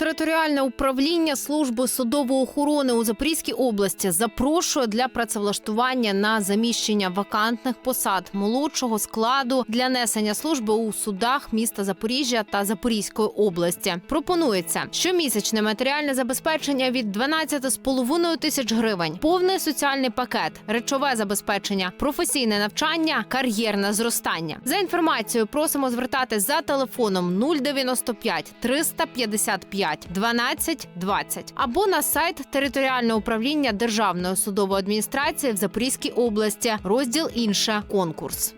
Територіальне управління служби судової охорони у Запорізькій області запрошує для працевлаштування на заміщення вакантних посад молодшого складу для несення служби у судах міста Запоріжжя та Запорізької області. Пропонується щомісячне матеріальне забезпечення від 12,5 тисяч гривень, повний соціальний пакет, речове забезпечення, професійне навчання, кар'єрне зростання. За інформацією просимо звертатись за телефоном 095 355 12 20 або на сайт територіального управління Державної судової адміністрації в Запорізькій області, розділ інше. Конкурс.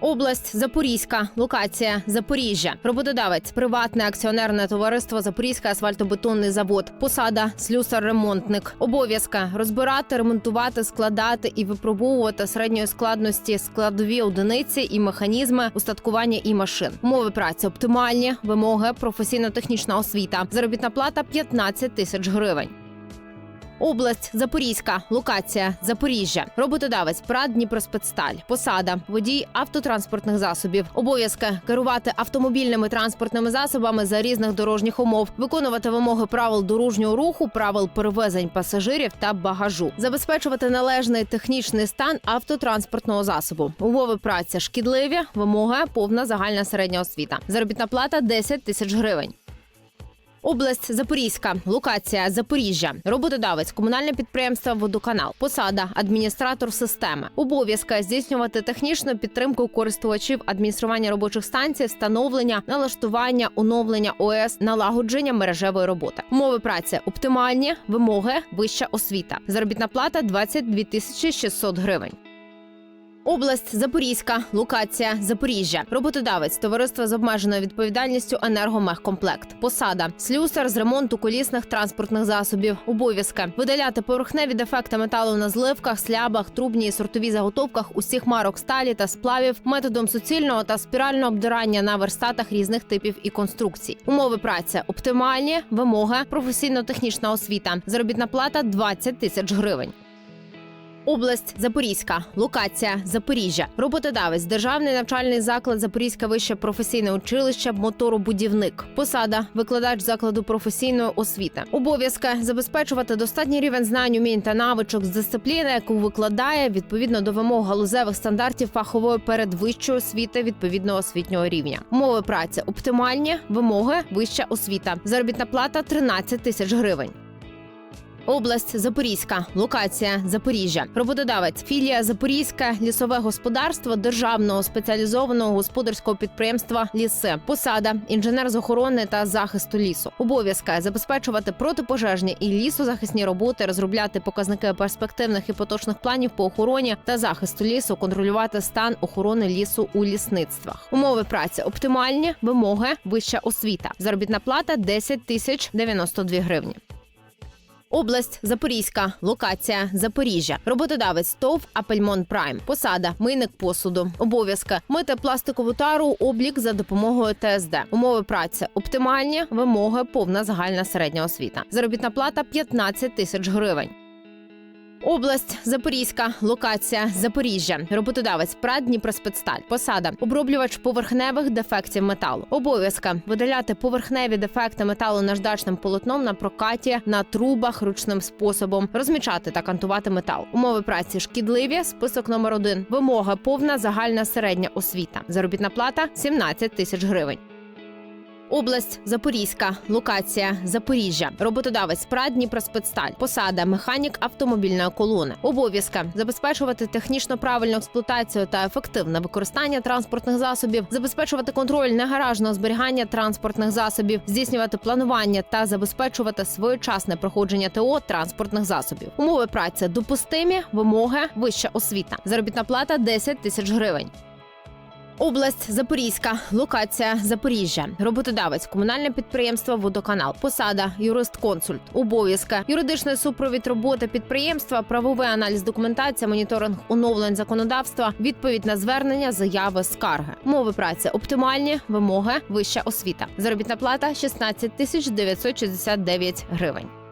Область Запорізька, локація Запоріжжя. Роботодавець, приватне акціонерне товариство Запорізький асфальтобетонний завод. Посада слюсар-ремонтник. Обов'язка розбирати, ремонтувати, складати і випробовувати середньої складності складові одиниці і механізми устаткування і машин. Умови праці оптимальні, вимоги, професійно-технічна освіта. Заробітна плата 15 тисяч гривень. Область Запорізька, локація Запоріжжя, роботодавець ПРАД Дніпроспецсталь, посада, водій автотранспортних засобів, обов'язки керувати автомобільними транспортними засобами за різних дорожніх умов, виконувати вимоги правил дорожнього руху, правил перевезень пасажирів та багажу, забезпечувати належний технічний стан автотранспортного засобу, умови праці шкідливі, вимоги повна загальна середня освіта, заробітна плата 10 тисяч гривень. Область Запорізька, локація Запоріжжя, роботодавець, комунальне підприємство Водоканал, посада, адміністратор системи, обов'язка здійснювати технічну підтримку користувачів адміністрування робочих станцій, встановлення, налаштування, оновлення ОС, налагодження мережевої роботи. Умови праці оптимальні, вимоги, вища освіта. Заробітна плата 22 тисячі 600 гривень. Область Запорізька, локація Запоріжжя, роботодавець, товариство з обмеженою відповідальністю енергомехкомплект, посада, слюсар з ремонту колісних транспортних засобів, обов'язки видаляти поверхневі дефекти металу на зливках, слябах, трубній і сортовій заготовках усіх марок сталі та сплавів методом суцільного та спірального обдирання на верстатах різних типів і конструкцій. Умови праці оптимальні, вимоги, професійно-технічна освіта, заробітна плата 20 тисяч гривень. Область Запорізька, локація Запоріжжя, роботодавець, державний навчальний заклад Запорізьке вище професійне училище, моторобудівник, посада, викладач закладу професійної освіти, обов'язки забезпечувати достатній рівень знань, умінь та навичок з дисципліни, яку викладає відповідно до вимог галузевих стандартів фахової передвищої освіти відповідного освітнього рівня. Умови праці оптимальні, вимоги вища освіта, заробітна плата 13 тисяч гривень. Область Запорізька, локація Запоріжжя, роботодавець, філія Запорізьке лісове господарство державного спеціалізованого господарського підприємства Ліси, посада, інженер з охорони та захисту лісу, обов'язки забезпечувати протипожежні і лісозахисні роботи, розробляти показники перспективних і поточних планів по охороні та захисту лісу, контролювати стан охорони лісу у лісництвах. Умови праці оптимальні, вимоги, вища освіта, заробітна плата 10 тисяч 92 гривні. Область Запорізька, локація Запоріжжя, роботодавець ТОВ Апельмон Прайм, посада, мийник посуду, обов'язки мити пластикову тару, облік за допомогою ТСД, умови праці, оптимальні вимоги, повна загальна середня освіта. Заробітна плата 15 тисяч гривень. Область Запорізька, локація Запоріжжя, роботодавець ПРАД Дніпроспецсталь, посада, оброблювач поверхневих дефектів металу, обов'язка видаляти поверхневі дефекти металу наждачним полотном на прокаті на трубах ручним способом, розмічати та кантувати метал. Умови праці шкідливі. Список номер один. Вимога повна загальна середня освіта. Заробітна плата 17 тисяч гривень. Область Запорізька, локація Запоріжжя, роботодавець ПРАД Дніпроспецсталь, посада, механік автомобільної колони, обов'язка забезпечувати технічно правильну експлуатацію та ефективне використання транспортних засобів, забезпечувати контроль негаражного зберігання транспортних засобів, здійснювати планування та забезпечувати своєчасне проходження ТО транспортних засобів. Умови праці допустимі, вимоги, вища освіта, заробітна плата 10 тисяч гривень. Область Запорізька, локація Запоріжжя, роботодавець, комунальне підприємство Водоканал, посада, юрист-консульт, обов'язки, юридичний супровід роботи підприємства, правовий аналіз документація, моніторинг оновлень законодавства, відповідь на звернення, заяви, скарги, мови праці, оптимальні вимоги, вища освіта, заробітна плата 16 тисяч 969 гривень.